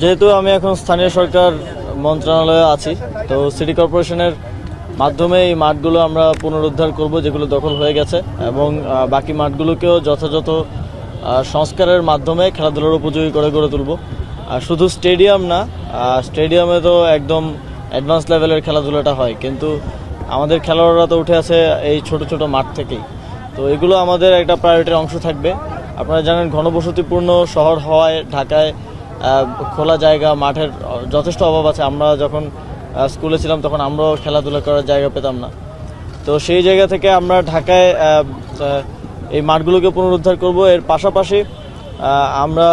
যেহেতু আমি এখন স্থানীয় সরকার মন্ত্রণালয়ে আছি, তো সিটি কর্পোরেশনের মাধ্যমে এই মাঠগুলো আমরা পুনরুদ্ধার করব, যেগুলো দখল হয়ে গেছে, এবং বাকি মাঠগুলোকেও যথাযথ সংস্কারের মাধ্যমে খেলাধুলার উপযোগী করে গড়ে তুলব। আর শুধু স্টেডিয়াম না স্টেডিয়ামে তো একদম অ্যাডভান্স লেভেলের খেলাধুলাটা হয়, কিন্তু আমাদের খেলোয়াড়রা তো উঠে আছে এই ছোট ছোট মাঠ থেকেই। তো এগুলো আমাদের একটা প্রায়োরিটির অংশ থাকবে। আপনারা জানেন, ঘনবসতিপূর্ণ শহর হওয়ায়, ঢাকায় খোলা জায়গা, মাঠের যথেষ্ট অভাব আছে। আমরা যখন স্কুলে ছিলাম তখন আমরাও খেলাধুলা করার জায়গা পেতাম না। তো সেই জায়গা থেকে আমরা ঢাকায় এই মাঠগুলোকে পুনরুদ্ধার করব। এর পাশাপাশি আমরা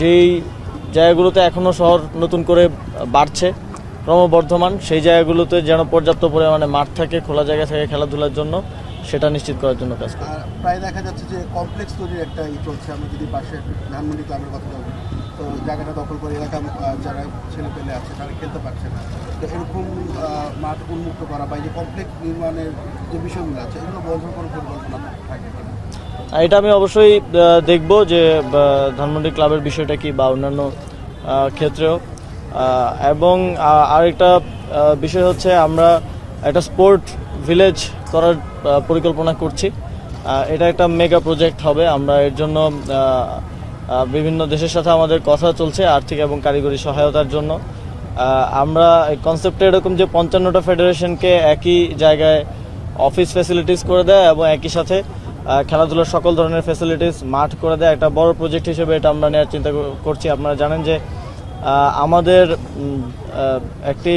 যেই জায়গাগুলোতে এখনও শহর নতুন করে বাড়ছে, ক্রমবর্ধমান, সেই জায়গাগুলোতে যেন পর্যাপ্ত পরিমাণে মাঠ থাকে, খোলা জায়গা থাকে খেলাধুলার জন্য। সেটা নিশ্চিত করার জন্য কাজ করি। প্রায় দেখা যাচ্ছে যে কমপ্লেক্স তৈরির একটা ই চলছে আমরা যদি পাশে ধানমন্ডি ক্লাবের কথা বলি তো জায়গাটা দখল করে এলাকা যারা ছেলে পেলে আছে তারা খেলতে পারছে না। তো এরকম মাঠ উন্মুক্ত করা বা এই যে কমপ্লেক্স নির্মাণের যে বিষয়গুলো আছে এগুলো বন্ধ করার পরিকল্পনা থাকে এটা আমি অবশ্যই দেখব যে ধানমন্ডি ক্লাবের বিষয়টা কি বা অন্যান্য ক্ষেত্রেও। এবং আরেকটা বিষয় হচ্ছে আমরা একটা স্পোর্ট ভিলেজ করার পরিকল্পনা করছি। এটা একটা মেগা প্রজেক্ট হবে। আমরা এর জন্য বিভিন্ন দেশের সাথে আমাদের কথা চলছে, আর্থিক এবং কারিগরি সহায়তার জন্য। আমরা কনসেপ্টে এরকম যে পঞ্চান্নটা ফেডারেশনকে একই জায়গায় অফিস ফ্যাসিলিটিস করে দেয় এবং একই সাথে খেলাধুলার সকল ধরনের ফ্যাসিলিটিস মাঠ করে দেয়, একটা বড় প্রজেক্ট হিসেবে এটা আমরা নেওয়ার চিন্তা করছি। আপনারা জানেন যে আমাদের একটি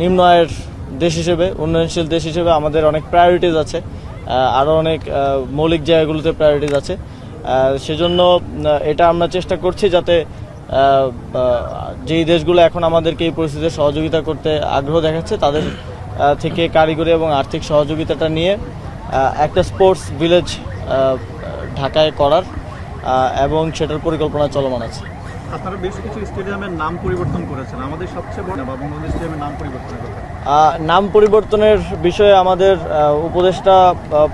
নিম্ন আয়ের দেশ হিসেবে, উন্নয়নশীল দেশ হিসেবে আমাদের অনেক প্রায়োরিটিজ আছে। আরও অনেক মৌলিক জায়গাগুলোতে প্রায়োরিটিজ আছে। সেজন্য এটা আমরা চেষ্টা করছি যাতে যেই দেশগুলো এখন আমাদেরকে এই পরিস্থিতিতে সহযোগিতা করতে আগ্রহ দেখাচ্ছে, তাদের থেকে কারিগরি এবং আর্থিক সহযোগিতাটা নিয়ে একটা স্পোর্টস ভিলেজ ঢাকায় করার এবং সেটার পরিকল্পনা চলমান আছে। আপনারা বেশ কিছু স্টেডিয়ামের নাম পরিবর্তন করেছেন। আমাদের সবচেয়ে বড় বা বঙ্গবন্ধু স্টেডিয়ামের নাম নাম পরিবর্তনের বিষয়ে আমাদের উপদেষ্টা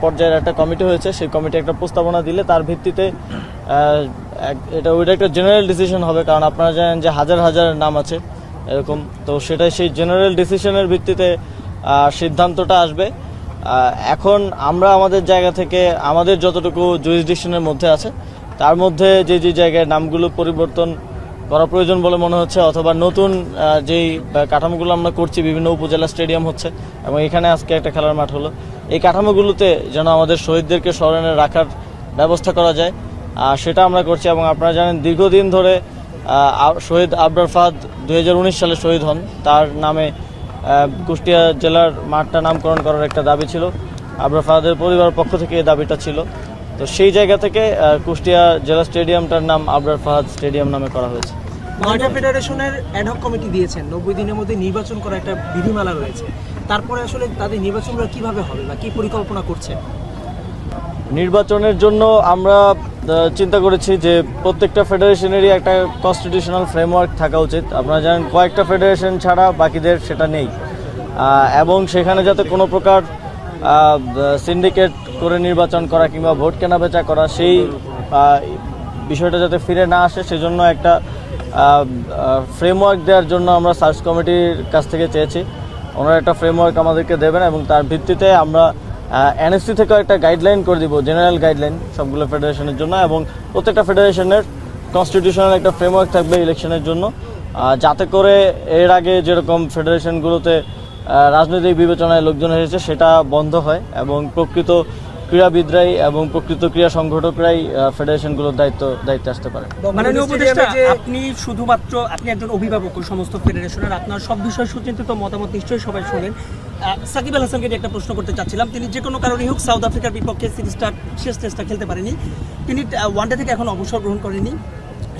পর্যায়ের একটা কমিটি হয়েছে। সেই কমিটি একটা প্রস্তাবনা দিলে তার ভিত্তিতে এটা ওইটা একটা জেনারেল ডিসিশন হবে। কারণ আপনারা জানেন যে হাজার হাজার নাম আছে এরকম। তো সেটাই সেই জেনারেল ডিসিশনের ভিত্তিতে সিদ্ধান্তটা আসবে। এখন আমরা আমাদের জায়গা থেকে, আমাদের যতটুকু জুরিসডিকশনের মধ্যে আছে তার মধ্যে যে যে জায়গায় নামগুলো পরিবর্তন করা প্রয়োজন বলে মনে হচ্ছে, অথবা নতুন যেই কাঠামোগুলো আমরা করছি, বিভিন্ন উপজেলা স্টেডিয়াম হচ্ছে, এবং এখানে আজকে একটা খেলার মাঠ হলো। এই কাঠামোগুলোতে যেন আমাদের শহীদদেরকে স্মরণে রাখার ব্যবস্থা করা যায়। সেটা আমরা করছি, এবং আপনারা জানেন, দীর্ঘদিন ধরে শহীদ আবরার ফাহাদ দুই সালে শহীদ হন। তার নামে কুষ্টিয়া জেলার মাঠটা নামকরণ করার একটা দাবি ছিল। আবরার ফাহাদের পরিবারের পক্ষ থেকে এই দাবিটা ছিল। তো সেই জায়গা থেকে কুষ্টিয়া জেলা স্টেডিয়ামটার নাম আবরার ফাহাদ স্টেডিয়াম নামে করা হয়েছে। মহিলা ফেডারেশনের অ্যাডহক কমিটি দিয়েছেন। নব্বই দিনের মধ্যে নির্বাচন করা একটা বিধিমালা রয়েছে। তারপরে আসলে তাদের নির্বাচনগুলো কীভাবে হবে বা কি পরিকল্পনা করছে? নির্বাচনের জন্য আমরা চিন্তা করেছি যে প্রত্যেকটা ফেডারেশনেরই একটা কনস্টিটিউশনাল ফ্রেমওয়ার্ক থাকা উচিত। আপনারা জানেন কয়েকটা ফেডারেশন ছাড়া বাকিদের সেটা নেই। এবং সেখানে যাতে কোনো প্রকার সিন্ডিকেট করে নির্বাচন করা কিংবা ভোট কেনা বেচা করা, সেই বিষয়টা যাতে ফিরে না আসে, সেজন্য একটা ফ্রেমওয়ার্ক দেওয়ার জন্য আমরা সার্চ কমিটির কাছ থেকে চেয়েছি। ওনারা একটা ফ্রেমওয়ার্ক আমাদেরকে দেবেন এবং তার ভিত্তিতে আমরা এনএসসি থেকেও একটা গাইডলাইন করে দিব জেনারেল গাইডলাইন সবগুলো ফেডারেশনের জন্য এবং প্রত্যেকটা ফেডারেশনের কনস্টিটিউশনাল একটা ফ্রেমওয়ার্ক থাকবে ইলেকশনের জন্য। যাতে করে এর আগে যেরকম ফেডারেশনগুলোতে রাজনৈতিক বিবেচনায় লোকজন এসেছে সেটা বন্ধ হয় এবং প্রকৃত ক্রীড়াবিদরাই এবং প্রকৃত ক্রীড়া সংগঠকরাই ফেডারেশনগুলোর দায়িত্ব দায়িত্বে আসতে পারে। মাননীয় উপদেষ্টা আপনি শুধুমাত্র আপনি একজন অভিভাবক সমস্ত ফেডারেশনের আপনার সব বিষয়ে সুচিন্তিত মতামত নিশ্চয়ই সবাই শোনেন। সাকিব আল হাসানকে একটা প্রশ্ন করতে চাচ্ছিলাম। তিনি যে কোনো কারণে হোক সাউথ আফ্রিকার বিপক্ষে সিরিজটা শেষ টেস্টটা খেলতে পারেনি। তিনি ওয়ানডে থেকে এখন অবসর গ্রহণ করেনি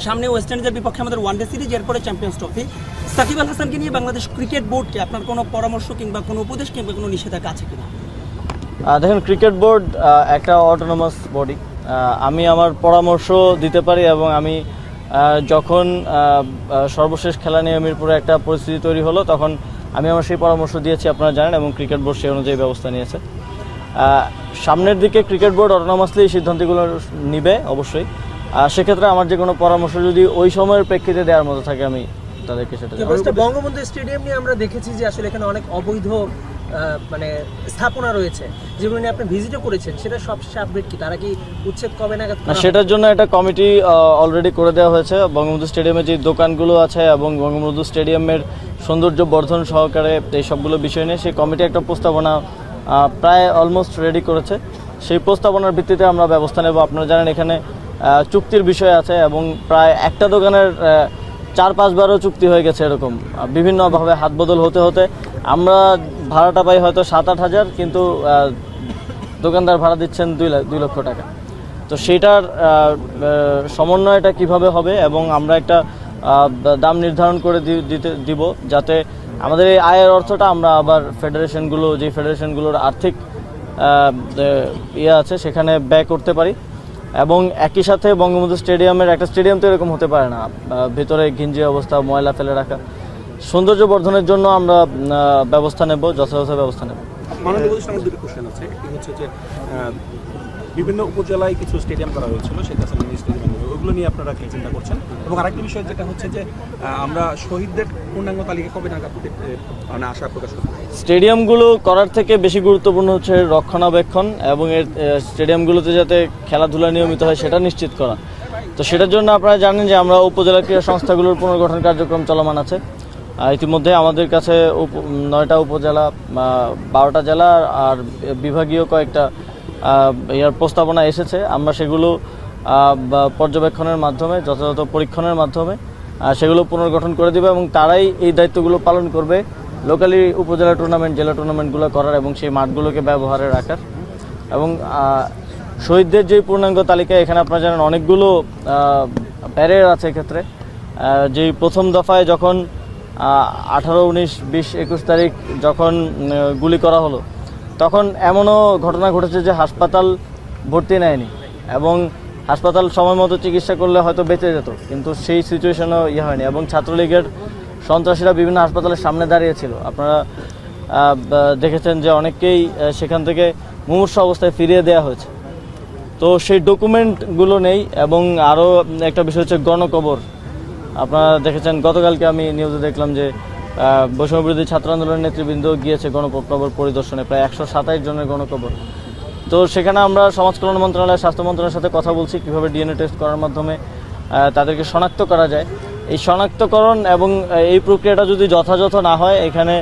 সামনে ওয়েস্ট ইন্ডিজের বিপক্ষে আমাদের ওয়ানডে সিরিজ এরপরে চ্যাম্পিয়ন্স ট্রফি। সাকিব আল হাসানকে নিয়ে বাংলাদেশ ক্রিকেট বোর্ডকে আপনার কোনো পরামর্শ কিংবা কোনো উপদেশ কিংবা কোনো নিষেধাজ্ঞা আছে কিনা? দেখেন, ক্রিকেট বোর্ড একটা অটোনোমাস বডি আমি আমার পরামর্শ দিতে পারি এবং আমি যখন সর্বশেষ খেলা নিয়ে মিরপুরে একটা পরিস্থিতি তৈরি হলো, তখন আমি আমার সেই পরামর্শ দিয়েছি, আপনারা জানেন, এবং ক্রিকেট বোর্ড সেই অনুযায়ী ব্যবস্থা নিয়েছে। সামনের দিকে ক্রিকেট বোর্ড অটোনোমাসলি সিদ্ধান্তগুলো নিবে, অবশ্যই। সেক্ষেত্রে আমার যে কোনো পরামর্শ যদি ওই সময়ের প্রেক্ষিতে দেওয়ার মতো থাকে, আমি তাদেরকে সেটা বঙ্গবন্ধু স্টেডিয়াম নিয়ে আমরা দেখেছি যে আসলে এখানে অনেক অবৈধ মানে স্থাপনা রয়েছে যেগুলো নিয়ে আপনি ভিজিটও করেছেন সেটা সবশেষে আপডেট কি? তারা কি উচ্ছেদ কবে নাগাদ না সেটার জন্য একটা কমিটি অলরেডি করে দেওয়া হয়েছে। বঙ্গবন্ধু স্টেডিয়ামে যে দোকানগুলো আছে এবং বঙ্গবন্ধু স্টেডিয়ামের সৌন্দর্য বর্ধন সহকারে এই সবগুলো বিষয় নিয়ে সেই কমিটি একটা প্রস্তাবনা প্রায় অলমোস্ট রেডি করেছে। সেই প্রস্তাবনার ভিত্তিতে আমরা ব্যবস্থা নেব। আপনারা জানেন এখানে চুক্তির বিষয় আছে এবং প্রায় একটা দোকানের চার পাঁচবারও চুক্তি হয়ে গেছে এরকম। বিভিন্নভাবে হাত বদল হতে হতে আমরা ভাড়াটা পাই হয়তো সাত আট হাজার, কিন্তু দোকানদার ভাড়া দিচ্ছেন দুই লাখ দুই লক্ষ টাকা। তো সেটার সমন্বয়টা কীভাবে হবে এবং আমরা একটা দাম নির্ধারণ করে দিতে, দিব যাতে আমাদের এই আয়ের অর্থটা আমরা আবার ফেডারেশনগুলো যে ফেডারেশনগুলোর আর্থিক ইয়ে আছে সেখানে ব্যয় করতে পারি। এবং একই সাথে বঙ্গবন্ধু স্টেডিয়ামের একটা স্টেডিয়াম তো এরকম হতে পারে না। ভিতরে ঘিঞ্জি অবস্থা, ময়লা ফেলে রাখা। সৌন্দর্য বর্ধনের জন্য আমরা ব্যবস্থা নেব, যথাযথ ব্যবস্থা নেব। বিভিন্ন উপজেলায় কিছু স্টেডিয়াম করা হয়েছিল শেখ ওগুলো নিয়ে আপনারা কি চিন্তা করছেন? এবং আরেকটি বিষয় যেটা হচ্ছে যে আমরা শহীদদের পূর্ণাঙ্গ তালিকা কবে নাগাদ মানে আশা প্রকাশ করতে স্টেডিয়ামগুলো করার থেকে বেশি গুরুত্বপূর্ণ হচ্ছে রক্ষণাবেক্ষণ এবং এর স্টেডিয়ামগুলোতে যাতে খেলাধুলা নিয়মিত হয় সেটা নিশ্চিত করা। তো সেটার জন্য আপনারা জানেন যে আমরা উপজেলা ক্রীড়া সংস্থাগুলোর পুনর্গঠন কার্যক্রম চলমান আছে। ইতিমধ্যে আমাদের কাছে নয়টা উপজেলা বারোটা জেলা আর বিভাগীয় কয়েকটা ইয়ার প্রস্তাবনা এসেছে। আমরা সেগুলো পর্যবেক্ষণের মাধ্যমে, যথাযথ পরীক্ষণের মাধ্যমে সেগুলো পুনর্গঠন করে দেবে এবং তারাই এই দায়িত্বগুলো পালন করবে লোকালি উপজেলা টুর্নামেন্ট জেলা টুর্নামেন্টগুলো করার এবং সেই মাঠগুলোকে ব্যবহারে রাখার এবং শহীদদের যে পূর্ণাঙ্গ তালিকা, এখানে আপনারা জানেন অনেকগুলো ব্যারিয়ার আছে এক্ষেত্রে। যেই প্রথম দফায় যখন আঠারো, উনিশ, বিশ, একুশ তারিখ যখন গুলি করা হলো, তখন এমনও ঘটনা ঘটেছে যে হাসপাতাল ভর্তি নেয়নি। এবং হাসপাতাল সময় মতো চিকিৎসা করলে হয়তো বেঁচে যেত কিন্তু সেই সিচুয়েশনও ইয়ে হয়নি এবং ছাত্রলীগের সন্ত্রাসীরা বিভিন্ন হাসপাতালের সামনে দাঁড়িয়েছিল। আপনারা দেখেছেন যে অনেককেই সেখান থেকে মুমূর্ষ অবস্থায় ফিরিয়ে দেওয়া হয়েছে। তো সেই ডকুমেন্টগুলো নেই এবং আরও একটা বিষয় হচ্ছে গণকবর। আপনারা দেখেছেন গতকালকে আমি নিউজে দেখলাম যে আহ, বৈষম্য বিরোধী ছাত্র আন্দোলনের নেতৃবৃন্দ গিয়েছে গণকবর পরিদর্শনে প্রায় একশো সাতাইশ জনের গণকবর। তো সেখানে আমরা সমাজ কল্যাণ মন্ত্রণালয়, স্বাস্থ্য মন্ত্রণালয়ের সাথে কথা বলছি, কীভাবে ডিএনএ টেস্ট করার মাধ্যমে তাদেরকে শনাক্ত করা যায়। এই শনাক্তকরণ এবং এই প্রক্রিয়াটা যদি যথাযথ না হয় এখানে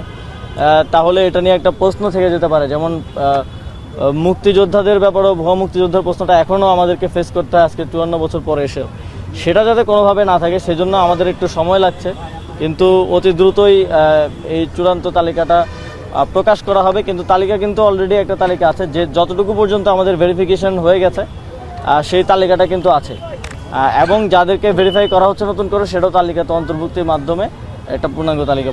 তাহলে এটা নিয়ে একটা প্রশ্ন থেকে যেতে পারে। যেমন মুক্তিযোদ্ধাদের ব্যাপারেও, ভুয়া মুক্তিযোদ্ধার প্রশ্নটা এখনও আমাদেরকে ফেস করতে হয়, আজকে চুয়ান্ন বছর পরে এসেও। সেটা যাতে কোনোভাবে না থাকে, সেজন্য আমাদের একটু সময় লাগছে। কিন্তু অতি দ্রুতই এই চূড়ান্ত তালিকাটা প্রকাশ করা হবে, কিন্তু তালিকা কিন্তু অলরেডি একটা তালিকা আছে, যে যতটুকু পর্যন্ত আমাদের ভেরিফিকেশন হয়ে গেছে সেই তালিকাটা কিন্তু আছে। এবং যাদেরকে ভেরিফাই করা হচ্ছে নতুন করে, সেটাও তালিকাতে অন্তর্ভুক্তির মাধ্যমে একটা পূর্ণাঙ্গ তালিকা